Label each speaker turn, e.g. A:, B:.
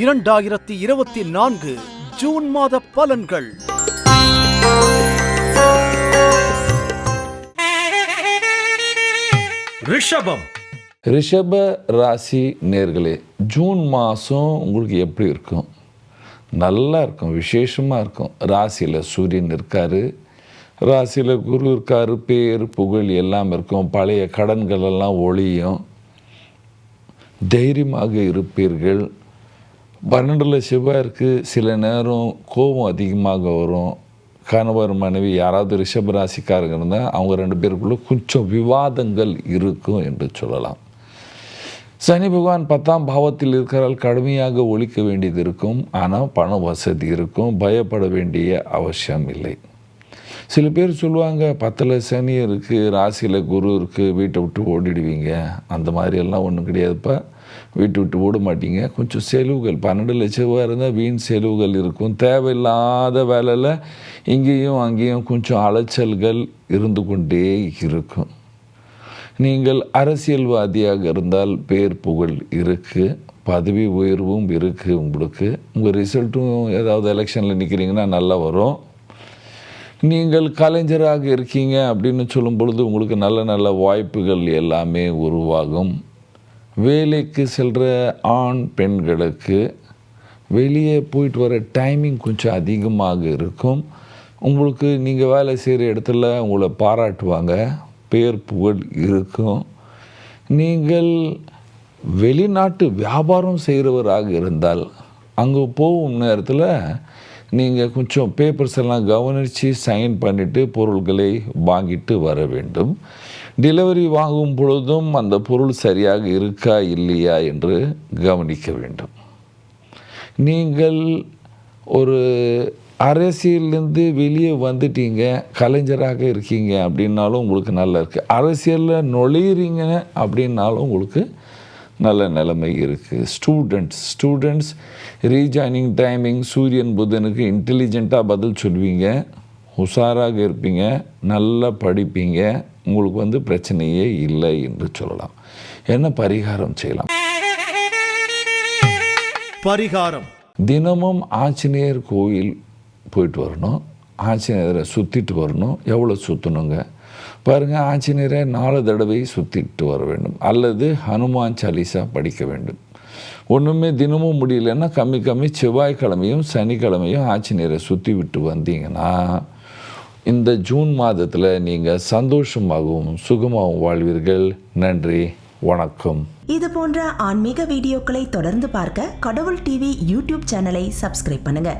A: இரண்டாயிரத்தி இருபத்தி நான்கு ஜூன் மாத பலன்கள்.
B: ரிஷபம்.
C: ரிஷப ராசி நேர்களே ஜூன் மாதம் உங்களுக்கு எப்படி இருக்கும்? நல்லா இருக்கும் விசேஷமாக இருக்கும். ராசியில் சூரியன் இருக்கார். ராசியில் குரு இருக்கார் பேர் புகழ் எல்லாம் இருக்கும். பழைய கடன்கள் எல்லாம் ஒளியும். தைரியமாக இருப்பீர்கள். பன்னெண்டில் செவ்வாய் சில நேரம் கோபம் அதிகமாக வரும். கணவர் மனைவி யாராவது ரிஷப ராசிக்காரங்க இருந்தால் அவங்க ரெண்டு பேருக்குள்ளே கொஞ்சம் விவாதங்கள் இருக்கும் என்று சொல்லலாம். சனி பகவான் பத்தாம் பாவத்தில் இருக்கிறால் கடுமையாக ஒழிக்க வேண்டியது இருக்கும். ஆனால் பண வசதி இருக்கும். பயப்பட வேண்டிய அவசியம் இல்லை. சில பேர் சொல்லுவாங்க பத்தில் சனி இருக்குது ராசியில் குரு இருக்குது வீட்டை விட்டு ஓடிடுவீங்க. அந்த மாதிரியெல்லாம் ஒன்றும் கிடையாதுப்பா. வீட்டு விட்டு ஓட மாட்டீங்க. கொஞ்சம் செலவுகள் பன்னெண்டு லட்ச ரூபா இருந்தால் வீண் செலவுகள் இருக்கும். தேவையில்லாத வேலையில் இங்கேயும் அங்கேயும் கொஞ்சம் அலைச்சல்கள் இருந்து கொண்டே இருக்கும். நீங்கள் அரசியல்வாதியாக இருந்தால் பேர் புகழ் இருக்குது பதவி உயர்வும் இருக்குது உங்களுக்கு. உங்கள் ரிசல்ட்டும் ஏதாவது எலெக்ஷனில் நிற்கிறீங்கன்னா நல்லா வரும். நீங்கள் கலைஞராக இருக்கீங்க அப்படின்னு சொல்லும் பொழுது உங்களுக்கு நல்ல நல்ல வாய்ப்புகள் எல்லாமே உருவாகும். வேலைக்கு செல்கிற ஆண் பெண்களுக்கு வெளியே போயிட்டு வர டைமிங் கொஞ்சம் அதிகமாக இருக்கும். உங்களுக்கு நீங்கள் வேலை செய்கிற இடத்துல உங்களை பாராட்டுவாங்க பேர் புகழ் இருக்கும். நீங்கள் வெளிநாட்டு வியாபாரம் செய்கிறவராக இருந்தால் அங்கே போகும் நேரத்தில் நீங்கள் கொஞ்சம் பேப்பர்ஸ் எல்லாம் கவனித்து சைன் பண்ணிவிட்டு பொருள்களை வாங்கிட்டு வர வேண்டும். டெலிவரி வாங்கும் பொழுதும் அந்த பொருள் சரியாக இருக்கா இல்லையா என்று கவனிக்க வேண்டும். நீங்கள் ஒரு அரசியல்லேருந்து வெளியே வந்துட்டீங்க கலைஞராக இருக்கீங்க அப்படின்னாலும் உங்களுக்கு நல்லா இருக்குது அரசியலில் நுழையிறீங்க அப்படின்னாலும் உங்களுக்கு நல்ல நிலைமை இருக்குது ஸ்டூடெண்ட்ஸ் ஸ்டூடெண்ட்ஸ் ரீஜாயினிங் டைமிங் சூரியன் புதனுக்கு இன்டெலிஜெண்ட்டாக பதில் சொல்வீங்க. உஷாராக இருப்பீங்க. நல்லா படிப்பீங்க. உங்களுக்கு வந்து பிரச்சனையே இல்லை என்று சொல்லலாம். என்ன பரிகாரம் செய்யலாம்?
B: பரிகாரம்.
C: தினமும் ஆஞ்சநேயர் கோயில் போயிட்டு வரணும். ஆஞ்சநேயரை சுற்றிட்டு வரணும். எவ்வளோ சுற்றணுங்க பாருங்கள் ஆஞ்சநேயரை நாலு தடவை சுற்றிட்டு வர வேண்டும். அல்லது ஹனுமான் சாலிசா படிக்க வேண்டும். ஒன்றுமே தினமும் முடியலன்னா கம்மி கம்மி செவ்வாய்க்கிழமையும் சனிக்கிழமையும் ஆஞ்சநேயரை சுற்றி விட்டு வந்தீங்கன்னா இந்த ஜூன் மாதத்தில் நீங்கள் சந்தோஷமாகவும் சுகமாகவும் வாழ்வீர்கள். நன்றி வணக்கம்.
D: இது போன்ற ஆன்மீக வீடியோக்களை தொடர்ந்து பார்க்க கடவுள் டிவி யூடியூப் சேனலை சப்ஸ்கிரைப் பண்ணுங்க.